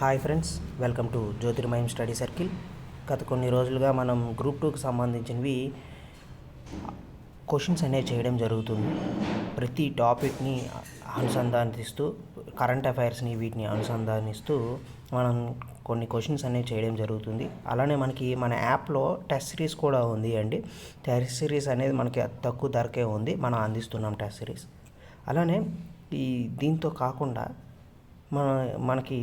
Hi friends welcome to Jyothirmayam study circle. గత కొన్ని రోజులుగా మనం గ్రూప్ టూకి సంబంధించినవి క్వశ్చన్స్ అనేవి చేయడం జరుగుతుంది. ప్రతి టాపిక్ని అనుసంధానిస్తూ కరెంట్ అఫైర్స్ని వీటిని అనుసంధానిస్తూ మనం కొన్ని క్వశ్చన్స్ అనేవి చేయడం జరుగుతుంది. అలానే మనకి మన యాప్లో టెస్ట్ సిరీస్ కూడా ఉంది అండి. టెస్ట్ సిరీస్ అనేది మనకి తక్కువ ధరకే ఉంది. మనం అందిస్తున్నాం టెస్ట్ సిరీస్. అలానే ఈ దీంతో కాకుండా మన మనకి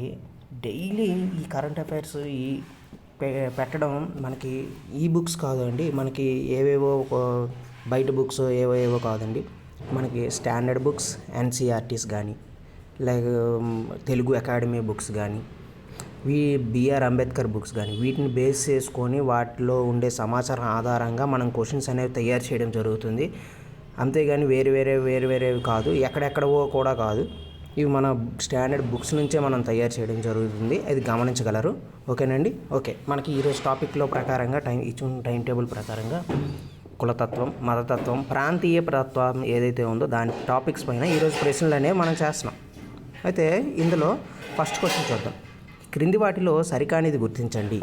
డైలీ ఈ కరెంట్ అఫైర్స్ ఈ పెట్టడం మనకి ఈ బుక్స్ కాదండి. మనకి ఏవేవో బయట బుక్స్ ఏవేవో కాదండి. మనకి స్టాండర్డ్ బుక్స్ ఎన్సీఆర్టీస్ కానీ లైక్ తెలుగు అకాడమీ బుక్స్ కానీ వీ బిఆర్ అంబేద్కర్ బుక్స్ కానీ వీటిని బేస్ చేసుకొని వాటిలో ఉండే సమాచారం ఆధారంగా మనం క్వశ్చన్స్ అనేవి తయారు చేయడం జరుగుతుంది. అంతేగాని వేరు వేరే వేరు వేరేవి కాదు. ఎక్కడెక్కడవో కూడా కాదు. ఇవి మన స్టాండర్డ్ బుక్స్ నుంచే మనం తయారు చేయడం జరుగుతుంది. అది గమనించగలరు. ఓకేనండి? ఓకే. మనకి ఈరోజు టాపిక్లో ప్రకారంగా టైం ఇచ్చిన టైం టేబుల్ ప్రకారంగా కులతత్వం మతతత్వం ప్రాంతీయ తత్వం ఏదైతే ఉందో దాని టాపిక్స్ పైన ఈరోజు ప్రశ్నలు అనేవి మనం చేస్తున్నాం. అయితే ఇందులో ఫస్ట్ క్వశ్చన్ చూద్దాం. క్రింది వాటిలో సరికానిది గుర్తించండి.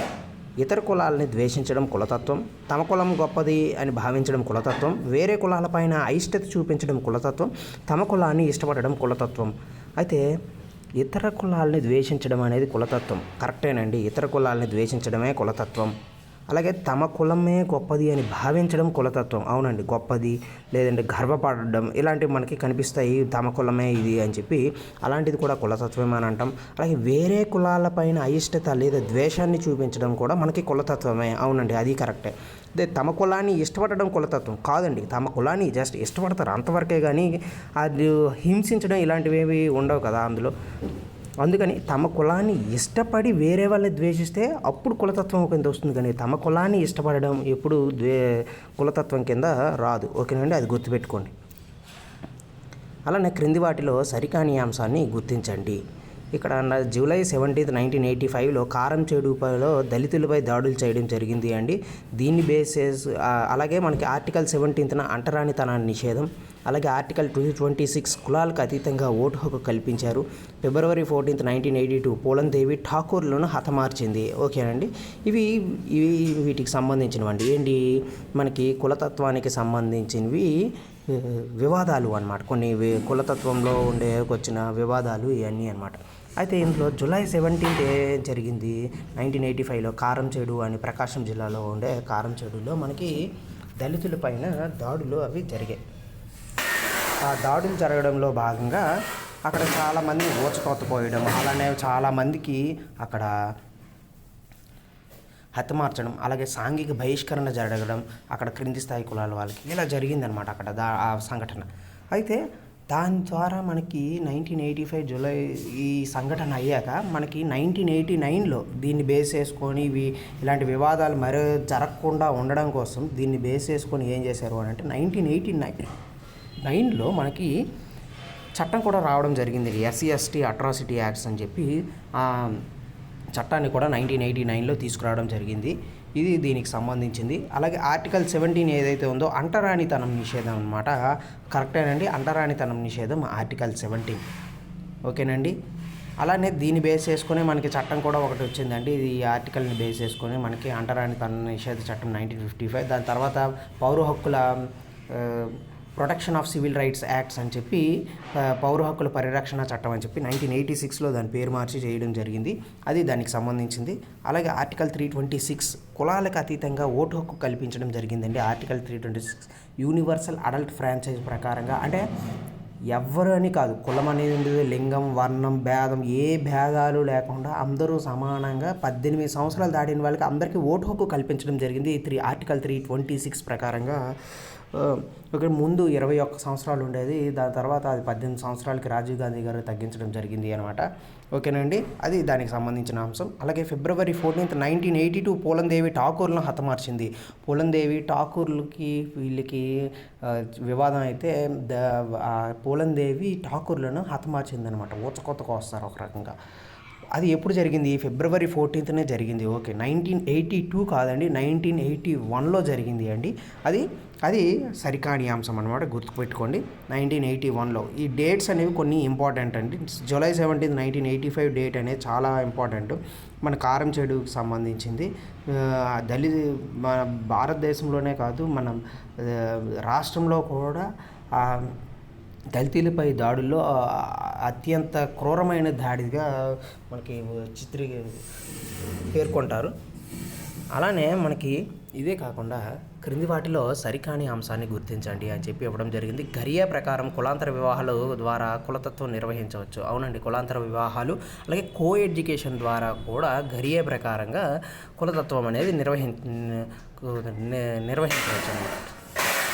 ఇతర కులాలని ద్వేషించడం కులతత్వం తమ కులం గొప్పది అని భావించడం కులతత్వం వేరే కులాలపైన అయిష్టత చూపించడం కులతత్వం తమ కులాన్ని ఇష్టపడడం కులతత్వం. అయితే ఇతర కులాలని ద్వేషించడం అనేది కులతత్వం. కరెక్టేనండి. ఇతర కులాలని ద్వేషించడమే కులతత్వం. అలాగే తమ కులమే గొప్పది అని భావించడం కులతత్వం. అవునండి గొప్పది లేదంటే గర్వపడడం ఇలాంటివి మనకి కనిపిస్తాయి. తమ కులమే ఇది అని చెప్పి అలాంటిది కూడా కులతత్వమే అని అంటాం. అలాగే వేరే కులాలపైన అయిష్టత లేదా ద్వేషాన్ని చూపించడం కూడా మనకి కులతత్వమే. అవునండి అది కరెక్టే. అదే తమ కులాన్ని ఇష్టపడడం కులతత్వం కాదండి. తమ కులాన్ని జస్ట్ ఇష్టపడతారు అంతవరకే కానీ అది హింసించడం ఇలాంటివి ఏవి ఉండవు కదా అందులో. అందుకని తమ కులాన్ని ఇష్టపడి వేరే వాళ్ళని ద్వేషిస్తే అప్పుడు కులతత్వం కింద వస్తుంది కానీ తమ కులాన్ని ఇష్టపడడం ఎప్పుడు ద్వే కులతత్వం కింద రాదు. ఓకేనండి? అది గుర్తుపెట్టుకోండి. అలానే క్రింది వాటిలో సరికాని అంశాన్ని గుర్తించండి. ఇక్కడ నా జూలై సెవెంటీన్త్ నైన్టీన్ ఎయిటీ ఫైవ్లో కారం చెడుపైలో దళితులపై దాడులు చేయడం జరిగింది అండి. దీన్ని బేసేస్ అలాగే మనకి ఆర్టికల్ సెవెంటీన్త్న అంటరానితనాన్ని నిషేధం అలాగే ఆర్టికల్ టూ ట్వంటీ సిక్స్ కులాలకు అతీతంగా ఓటు హక్కు కల్పించారు. February fourteenth nineteen eighty two Phoolan ఠాకూర్లను హతమార్చింది. ఓకేనండి. ఇవి ఇవి వీటికి సంబంధించినవండి. ఏంటి? మనకి కులతత్వానికి సంబంధించినవి వివాదాలు అన్నమాట. కొన్ని కులతత్వంలో ఉండే వచ్చిన వివాదాలు ఇవన్నీ అన్నమాట. అయితే ఇందులో జూలై సెవెంటీన్త్ ఏం జరిగింది? నైన్టీన్ ఎయిటీ ఫైవ్లో కారంచేడు అని ప్రకాశం జిల్లాలో ఉండే కారంచేడులో మనకి దళితుల పైన దాడులు అవి జరిగాయి. ఆ దాడులు జరగడంలో భాగంగా అక్కడ చాలామంది ఊచకొత్తపోయడం అలానే చాలామందికి అక్కడ హతమార్చడం అలాగే సాంఘిక బహిష్కరణ జరగడం అక్కడ క్రింది స్థాయి కులాల వాళ్ళకి ఇలా జరిగిందనమాట అక్కడ దా ఆ సంఘటన. అయితే దాని ద్వారా మనకి నైన్టీన్ ఎయిటీ ఫైవ్ జూలై ఈ సంఘటన అయ్యాక మనకి నైన్టీన్ ఎయిటీ నైన్లో దీన్ని బేస్ చేసుకొని ఇవి ఇలాంటి వివాదాలు మరో జరగకుండా ఉండడం కోసం దీన్ని బేస్ చేసుకొని ఏం చేశారు అని అంటే నైన్టీన్ ఎయిటీ నైన్ నైన్లో మనకి చట్టం కూడా రావడం జరిగింది. ఎస్సీ ఎస్టీ అట్రాసిటీ యాక్ట్స్ అని చెప్పి ఆ చట్టాన్ని కూడా నైన్టీన్ ఎయిటీ నైన్లో తీసుకురావడం జరిగింది. ఇది దీనికి సంబంధించింది. అలాగే ఆర్టికల్ సెవెంటీన్ ఏదైతే ఉందో అంటరానితనం నిషేధం అనమాట కరెక్టేనండి? అంటరానితనం నిషేధం ఆర్టికల్ సెవెంటీన్. ఓకేనండి? అలానే దీన్ని బేస్ చేసుకునే మనకి చట్టం కూడా ఒకటి వచ్చిందండి. ఇది ఈ ఆర్టికల్ని బేస్ చేసుకొని మనకి అంటరాణితనం నిషేధ చట్టం నైన్టీన్ ఫిఫ్టీ ఫైవ్. దాని తర్వాత పౌర హక్కుల protection of civil rights acts అని చెప్పి పౌర హక్కుల పరిరక్షణ చట్టం అని చెప్పి నైన్టీన్ ఎయిటీ సిక్స్లో దాని పేరు మార్చి చేయడం జరిగింది. అది దానికి సంబంధించింది. అలాగే ఆర్టికల్ త్రీ ట్వంటీ సిక్స్ కులాలకు అతీతంగా ఓటు హక్కు కల్పించడం జరిగిందండి. Article three twenty six universal adult franchise ప్రకారంగా. అంటే ఎవరు అని కాదు. కులం అనేది లింగం వర్ణం భేదం ఏ భేదాలు లేకుండా అందరూ సమానంగా పద్దెనిమిది సంవత్సరాలు దాటిన వాళ్ళకి అందరికీ ఓటు హక్కు కల్పించడం జరిగింది. Three article three twenty six ప్రకారంగా ఇక్కడ ముందు ఇరవై ఒక్క సంవత్సరాలు ఉండేది. దాని తర్వాత అది పద్దెనిమిది సంవత్సరాలకి రాజీవ్ గాంధీ గారు తగ్గించడం జరిగింది అనమాట ఓకేనండి అది దానికి సంబంధించిన అంశం. అలాగే February fourteenth nineteen eighty two Phoolan Devi ఠాకూర్లను హతమార్చింది. పూలందేవి ఠాకూర్లకి వీళ్ళకి వివాదం అయితే ద పూలందేవి ఠాకూర్లను హతమార్చింది అనమాట ఊచకొత్తకు వస్తారు ఒక రకంగా. అది ఎప్పుడు జరిగింది? ఫిబ్రవరి ఫోర్టీన్త్నే జరిగింది. ఓకే. నైన్టీన్ ఎయిటీ టూ కాదండి. నైన్టీన్ ఎయిటీ వన్లో జరిగింది అండి. అది అది సరికాని అంశం అనమాట గుర్తుపెట్టుకోండి. నైన్టీన్ ఎయిటీ వన్లో. ఈ డేట్స్ అనేవి కొన్ని ఇంపార్టెంట్ అండి. July seventeenth nineteen eighty five date అనేది చాలా ఇంపార్టెంట్. మన కారం చెడుకు సంబంధించింది. దళిత మన భారతదేశంలోనే కాదు మనం రాష్ట్రంలో కూడా దళితులపై దాడుల్లో అత్యంత క్రూరమైన దాడిగా మనకి చిత్రీ పేర్కొంటారు. అలానే మనకి ఇదే కాకుండా క్రింది వాటిలో సరికాని అంశాన్ని గుర్తించండి అని చెప్పి ఇవ్వడం జరిగింది. గరియా ప్రకారం కులాంతర వివాహాలు ద్వారా కులతత్వం నిర్వహించవచ్చు. అవునండి కులాంతర వివాహాలు అలాగే కో ఎడ్యుకేషన్ ద్వారా కూడా గరియా ప్రకారంగా కులతత్వం అనేది నిర్వహించ నిర్వహించవచ్చు అన్నమాట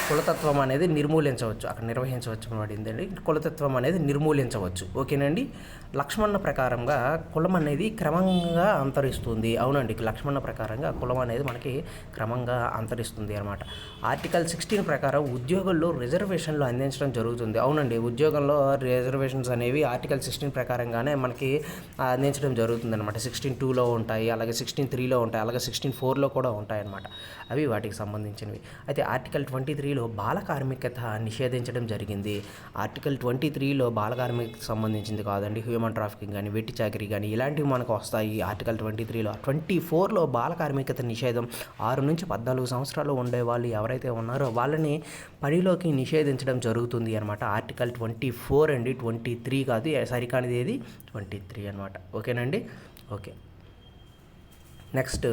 కులతత్వం అనేది నిర్మూలించవచ్చు అక్కడ నిర్వహించవచ్చు పడిందండి కులతత్వం అనేది నిర్మూలించవచ్చు. ఓకేనండి? లక్ష్మణ ప్రకారంగా కులం అనేది క్రమంగా అంతరిస్తుంది. అవునండి. లక్ష్మణ ప్రకారంగా కులం అనేది మనకి క్రమంగా అంతరిస్తుంది అనమాట. ఆర్టికల్ సిక్స్టీన్ ప్రకారం ఉద్యోగంలో రిజర్వేషన్లు అందించడం జరుగుతుంది. అవునండి. ఉద్యోగంలో రిజర్వేషన్స్ అనేవి ఆర్టికల్ సిక్స్టీన్ ప్రకారంగానే మనకి అందించడం జరుగుతుంది అనమాట. సిక్స్టీన్ టూలో ఉంటాయి అలాగే సిక్స్టీన్ త్రీలో ఉంటాయి అలాగే సిక్స్టీన్ ఫోర్లో కూడా ఉంటాయి అనమాట అవి వాటికి సంబంధించినవి. అయితే ఆర్టికల్ ట్వంటీ త్రీ త్రీలో బాల కార్మికత నిషేధించడం జరిగింది. ఆర్టికల్ ట్వంటీ త్రీలో బాలకార్మికకు సంబంధించింది కాదండి. హ్యూమన్ ట్రాఫికింగ్ కానీ వెట్టి చాకరీ కానీ ఇలాంటివి మనకు వస్తాయి ఆర్టికల్ ట్వంటీ త్రీలో ట్వంటీ ఫోర్లో బాల కార్మికత నిషేధం ఆరు నుంచి పద్నాలుగు సంవత్సరాలు ఉండే వాళ్ళు ఎవరైతే ఉన్నారో వాళ్ళని పనిలోకి నిషేధించడం జరుగుతుంది అనమాట ఆర్టికల్ ట్వంటీ ఫోర్ అండి. ట్వంటీ త్రీ కాదు సరికానిది ఏది? ట్వంటీ త్రీ అనమాట ఓకేనండి ఓకే. నెక్స్ట్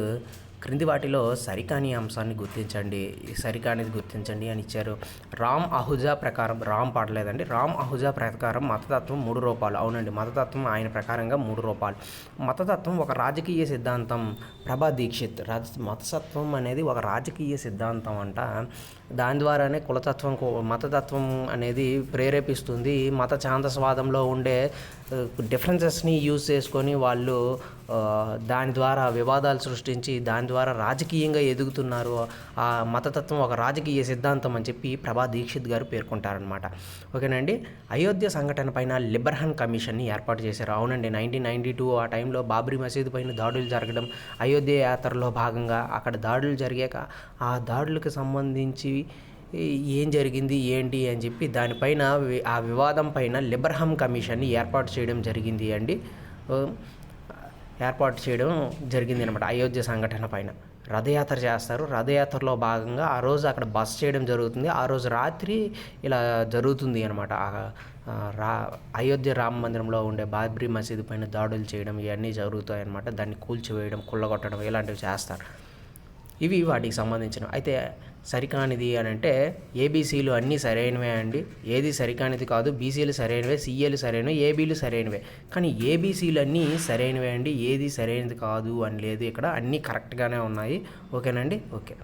క్రింది వాటిలో సరికాని అంశాన్ని గుర్తించండి సరికానిది గుర్తించండి అని ఇచ్చారు. రామ్ అహుజా ప్రకారం రామ్ పాడలేదండి. రామ్ అహుజా ప్రకారం మతతత్వం మూడు రూపాలు. అవునండి మతతత్వం ఆయన ప్రకారంగా మూడు రూపాలు. మతతత్వం ఒక రాజకీయ సిద్ధాంతం. ప్రభా దీక్షిత్ రాజ మతతత్వం అనేది ఒక రాజకీయ సిద్ధాంతం అంట. దాని ద్వారానే కులతత్వం మతతత్వం అనేది ప్రేరేపిస్తుంది. మత ఛాందస్వాదంలో ఉండే డిఫరెన్సెస్ని యూజ్ చేసుకొని వాళ్ళు దాని ద్వారా వివాదాలు సృష్టించి దాని ద్వారా రాజకీయంగా ఎదుగుతున్నారు. ఆ మతతత్వం ఒక రాజకీయ సిద్ధాంతం అని చెప్పి ప్రభా దీక్షిత్ గారు పేర్కొంటారనమాట ఓకేనండి? అయోధ్య సంఘటన పైన లిబర్హన్ కమిషన్ని ఏర్పాటు చేశారు. అవునండి నైన్టీన్ నైన్టీ టూ ఆ టైంలో బాబ్రీ మసీదు పైన దాడులు జరగడం అయోధ్య యాత్రలో భాగంగా అక్కడ దాడులు జరిగాక ఆ దాడులకు సంబంధించి ఏం జరిగింది ఏంటి అని చెప్పి దానిపైన ఆ వివాదం పైన లిబర్హమ్ కమిషన్ని ఏర్పాటు చేయడం జరిగింది అండి. ఏర్పాటు చేయడం జరిగింది అనమాట అయోధ్య సంఘటన పైన. రథయాత్ర చేస్తారు. రథయాత్రలో భాగంగా ఆ రోజు అక్కడ బస్ చేయడం జరుగుతుంది. ఆ రోజు రాత్రి ఇలా జరుగుతుంది అనమాట. రా అయోధ్య రామ మందిరంలో ఉండే బాబ్రీ మసీదు పైన దాడులు చేయడం ఇవన్నీ జరుగుతాయి అనమాట దాన్ని కూల్చివేయడం కుళ్ళగొట్టడం ఇలాంటివి చేస్తారు. ఇవి వాటికి సంబంధించిన అయితే సరికానిది అని అంటే ఏబీసీలు అన్నీ సరైనవే అండి. ఏది సరికానిది కాదు. బీసీలు సరైనవే సీఏలు సరైనవి ఏబీలు సరైనవే. కానీ ఏబీసీలు అన్నీ సరైనవే అండి. ఏది సరైనది కాదు అని లేదు. ఇక్కడ అన్నీ కరెక్ట్గానే ఉన్నాయి. ఓకేనండి ఓకే.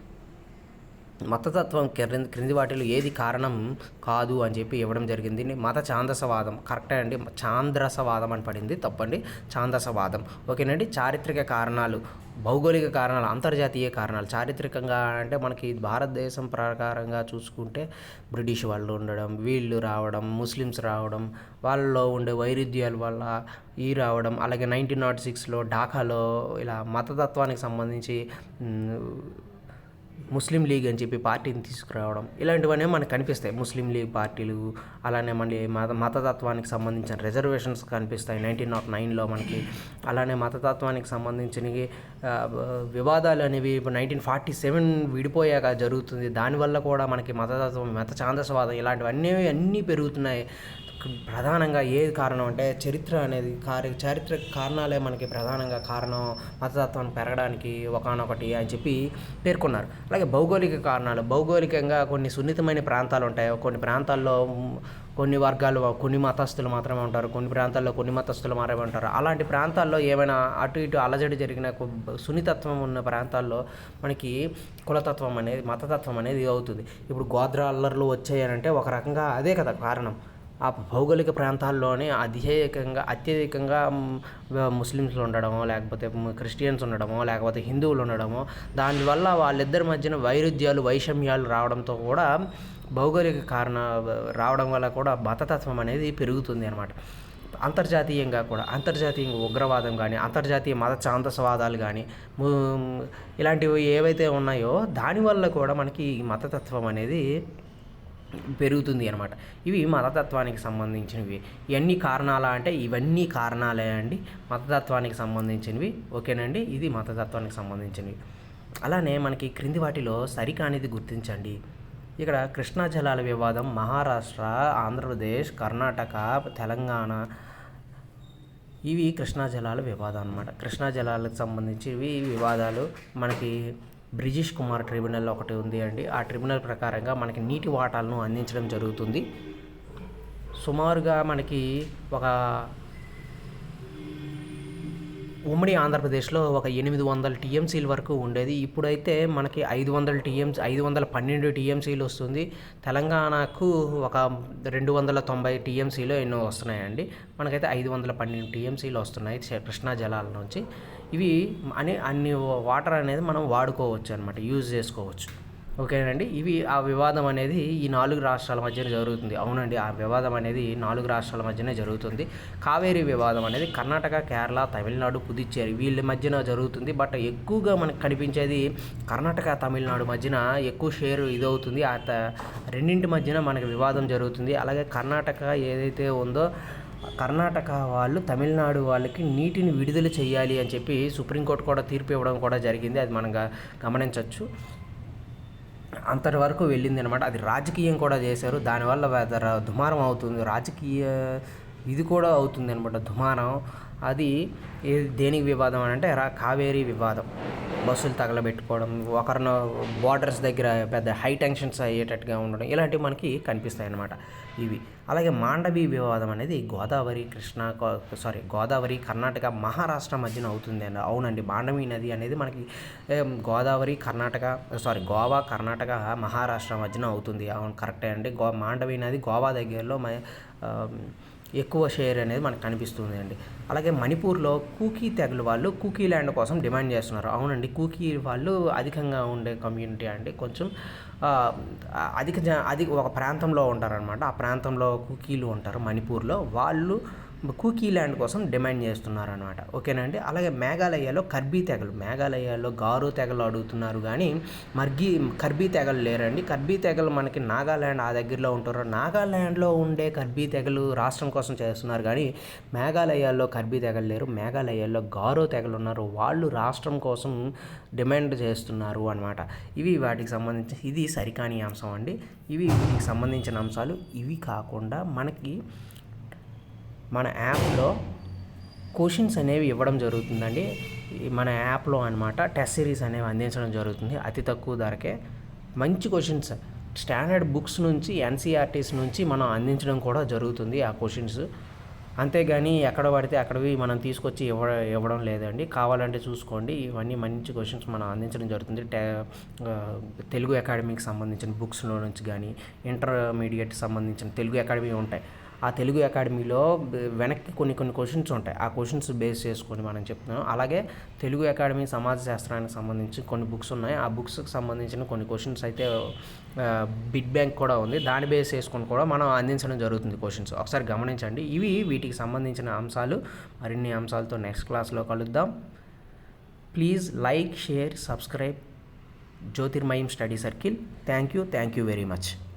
మతతత్వం క్రింది క్రింది వాటిలో ఏది కారణం కాదు అని చెప్పి ఇవ్వడం జరిగింది. మత ఛాందసవాదం. కరెక్టే అండి. చాంద్రసవాదం అని పడింది. తప్పండి. ఛాందసవాదం. ఓకేనండి. చారిత్రక కారణాలు భౌగోళిక కారణాలు అంతర్జాతీయ కారణాలు. చారిత్రకంగా అంటే మనకి భారతదేశం ప్రకారంగా చూసుకుంటే బ్రిటిష్ వాళ్ళు ఉండడం వీళ్ళు రావడం ముస్లిమ్స్ రావడం వాళ్ళలో ఉండే వైరుధ్యాల వల్ల ఈ రావడం అలాగే నైన్టీన్ నాట్ సిక్స్లో ఢాకాలో ఇలా మతతత్వానికి సంబంధించి ముస్లిం లీగ్ అని చెప్పి పార్టీని తీసుకురావడం ఇలాంటివన్నీ మనకు కనిపిస్తాయి. ముస్లిం లీగ్ పార్టీలు అలానే మళ్ళీ మత మతతత్వానికి సంబంధించిన రిజర్వేషన్స్ కనిపిస్తాయి. నైన్టీన్ నాట్ నైన్లో మనకి అలానే మతతత్వానికి సంబంధించిన వివాదాలు అనేవి ఇప్పుడు నైన్టీన్ ఫార్టీ సెవెన్ విడిపోయాక జరుగుతుంది. దానివల్ల కూడా మనకి మతతత్వం మత ఛాందసవాదం ఇలాంటివన్నీ అన్నీ పెరుగుతున్నాయి. ప్రధానంగా ఏది కారణం అంటే చరిత్ర అనేది కార్య చారిత్రక కారణాలే మనకి ప్రధానంగా కారణం మతతత్వం పెరగడానికి ఒకనొకటి అని చెప్పి పేర్కొన్నారు. అలాగే భౌగోళిక కారణాలు భౌగోళికంగా కొన్ని సున్నితమైన ప్రాంతాలు ఉంటాయి కొన్ని ప్రాంతాల్లో కొన్ని వర్గాలు కొన్ని మతస్థులు మాత్రమే ఉంటారు కొన్ని ప్రాంతాల్లో కొన్ని మతస్థులు మాత్రమే ఉంటారు. అలాంటి ప్రాంతాల్లో ఏమైనా అటు ఇటు అలజడి జరిగిన సున్నితత్వం ఉన్న ప్రాంతాల్లో మనకి కులతత్వం అనేది మతతత్వం అనేది అవుతుంది. ఇప్పుడు గోద్ర అల్లర్లు వచ్చాయనంటే ఒక రకంగా అదే కదా కారణం. ఆ భౌగోళిక ప్రాంతాల్లోనే అధికంగా అత్యధికంగా ముస్లిమ్స్లు ఉండడమో లేకపోతే క్రిస్టియన్స్ ఉండడమో లేకపోతే హిందువులు ఉండడమో దానివల్ల వాళ్ళిద్దరి మధ్యన వైరుధ్యాలు వైషమ్యాలు రావడంతో కూడా భౌగోళిక కారణ రావడం వల్ల కూడా మతతత్వం అనేది పెరుగుతుంది అనమాట అంతర్జాతీయంగా కూడా అంతర్జాతీయంగా ఉగ్రవాదం కానీ అంతర్జాతీయ మత ఛాందసవాదాలు కానీ ఇలాంటివి ఏవైతే ఉన్నాయో దానివల్ల కూడా మనకి ఈ మతతత్వం అనేది పెరుగుతుంది అనమాట ఇవి మతతత్వానికి సంబంధించినవి. ఇవన్నీ కారణాలా అంటే ఇవన్నీ కారణాలే అండి. మతతత్వానికి సంబంధించినవి. ఓకేనండి? ఇది మతతత్వానికి సంబంధించినవి. అలానే మనకి క్రింది వాటిలో సరికానిది గుర్తించండి. ఇక్కడ కృష్ణా జలాల వివాదం మహారాష్ట్ర ఆంధ్రప్రదేశ్ కర్ణాటక తెలంగాణ ఇవి కృష్ణా జలాల వివాదం అనమాట కృష్ణా జలాలకు సంబంధించి ఇవి వివాదాలు మనకి బ్రిజేష్ కుమార్ ట్రిబ్యునల్ ఒకటి ఉంది అండి. ఆ ట్రిబ్యునల్ ప్రకారంగా మనకి నీటి వాటాలను అందించడం జరుగుతుంది. సుమారుగా మనకి ఒక ఉమ్మడి ఆంధ్రప్రదేశ్లో ఒక ఎనిమిది వందల టీఎంసీల వరకు ఉండేది. ఇప్పుడైతే మనకి ఐదు వందల టీఎంసీ ఐదు వందల పన్నెండు టీఎంసీలు వస్తుంది. తెలంగాణకు ఒక రెండు వందల తొంభై టీఎంసీలో ఎన్నో వస్తున్నాయండి. మనకైతే ఐదు వందల పన్నెండు టీఎంసీలు వస్తున్నాయి కృష్ణా జలాల నుంచి. ఇవి అని అన్ని వాటర్ అనేది మనం వాడుకోవచ్చు అనమాట యూజ్ చేసుకోవచ్చు. ఓకేనండి. ఇవి ఆ వివాదం అనేది ఈ నాలుగు రాష్ట్రాల మధ్యనే జరుగుతుంది. అవునండి ఆ వివాదం అనేది నాలుగు రాష్ట్రాల మధ్యనే జరుగుతుంది. కావేరీ వివాదం అనేది కర్ణాటక కేరళ తమిళనాడు పుదుచ్చేరి వీళ్ళ మధ్యన జరుగుతుంది. బట్ ఎక్కువగా మనకు కనిపించేది కర్ణాటక తమిళనాడు మధ్యన ఎక్కువ షేర్ ఇదవుతుంది. ఆ త- రెండింటి మధ్యన మనకి వివాదం జరుగుతుంది. అలాగే కర్ణాటక ఏదైతే ఉందో కర్ణాటక వాళ్ళు తమిళనాడు వాళ్ళకి నీటిని విడుదల చేయాలి అని చెప్పి సుప్రీంకోర్టు కూడా తీర్పు ఇవ్వడం కూడా జరిగింది. అది మనం గమనించవచ్చు అంతటి వరకు వెళ్ళింది అనమాట అది రాజకీయం కూడా చేశారు. దానివల్ల దుమారం అవుతుంది. రాజకీయ ఇది కూడా అవుతుంది అనమాట దుమారం. అది దేనికి వివాదం అని అంటే రా కావేరీ వివాదం. బస్సులు తగలబెట్టుకోవడం ఒకరిన బార్డర్స్ దగ్గర పెద్ద హై టెన్షన్స్ అయ్యేటట్టుగా ఉండడం ఇలాంటివి మనకి కనిపిస్తాయి అన్నమాట ఇవి. అలాగే మాండవి వివాదం అనేది గోదావరి కృష్ణా సారీ గోదావరి కర్ణాటక మహారాష్ట్ర మధ్యన అవుతుంది అండి. అవునండి. మాండవి నది అనేది మనకి గోదావరి కర్ణాటక సారీ గోవా కర్ణాటక మహారాష్ట్ర మధ్యన అవుతుంది. అవును కరెక్టే అండి. గో మాండవి నది గోవా దగ్గరలో మ ఎక్కువ షేర్ అనేది మనకు కనిపిస్తుంది అండి. అలాగే మణిపూర్లో కూకీ తెగలు వాళ్ళు కూకీ ల్యాండ్ కోసం డిమాండ్ చేస్తున్నారు. అవునండి కూకీ వాళ్ళు అధికంగా ఉండే కమ్యూనిటీ అండి. కొంచెం అధిక జ అధిక ఒక ప్రాంతంలో ఉంటారనమాట ఆ ప్రాంతంలో కూకీలు ఉంటారు మణిపూర్లో. వాళ్ళు కూకీ ల్యాండ్ కోసం డిమాండ్ చేస్తున్నారనమాట ఓకేనండి అలాగే మేఘాలయలో కర్బీ తెగలు మేఘాలయలో గారో తెగలు అడుగుతున్నారు కానీ మర్గి కర్బీ తెగలు లేరండి. కర్బీ తెగలు మనకి నాగాల్యాండ్ ఆ దగ్గరలో ఉంటారు. నాగాల్యాండ్లో ఉండే కర్బీ తెగలు రాష్ట్రం కోసం చేస్తున్నారు కానీ మేఘాలయాల్లో కర్బీ తెగలు లేరు. మేఘాలయాల్లో గారో తెగలు ఉన్నారు. వాళ్ళు రాష్ట్రం కోసం డిమాండ్ చేస్తున్నారు అనమాట ఇవి వాటికి సంబంధించి ఇది సరికాని అంశం అండి. ఇవి వీటికి సంబంధించిన అంశాలు. ఇవి కాకుండా మనకి మన యాప్లో క్వశ్చన్స్ అనేవి ఇవ్వడం జరుగుతుందండి. మన యాప్లో అనమాట టెస్ట్ సిరీస్ అనేవి అందించడం జరుగుతుంది. అతి తక్కువ ధరకే మంచి క్వశ్చన్స్ స్టాండర్డ్ బుక్స్ నుంచి ఎన్సీఆర్టీస్ నుంచి మనం అందించడం కూడా జరుగుతుంది ఆ క్వశ్చన్స్ అంతేగాని ఎక్కడ పడితే అక్కడవి మనం తీసుకొచ్చి ఇవ్వ ఇవ్వడం లేదండి. కావాలంటే చూసుకోండి. ఇవన్నీ మంచి క్వశ్చన్స్ మనం అందించడం జరుగుతుంది. టే తెలుగు అకాడమీకి సంబంధించిన బుక్స్లో నుంచి కానీ ఇంటర్మీడియట్ సంబంధించిన తెలుగు అకాడమీ ఉంటాయి. ఆ తెలుగు అకాడమీలో వెనక్కి కొన్ని కొన్ని క్వశ్చన్స్ ఉంటాయి. ఆ క్వశ్చన్స్ బేస్ చేసుకొని మనం చెప్తున్నాం. అలాగే తెలుగు అకాడమీ సమాజ శాస్త్రానికి సంబంధించి కొన్ని బుక్స్ ఉన్నాయి. ఆ బుక్స్కి సంబంధించిన కొన్ని క్వశ్చన్స్ అయితే బిడ్ బ్యాంక్ కూడా ఉంది. దాని బేస్ చేసుకొని కూడా మనం అందించడం జరుగుతుంది క్వశ్చన్స్. ఒకసారి గమనించండి. ఇవి వీటికి సంబంధించిన అంశాలు. మరిన్ని అంశాలతో నెక్స్ట్ క్లాస్లో కలుద్దాం. Please like share subscribe. Jyothirmayam study circle. Thank you. Thank you very much.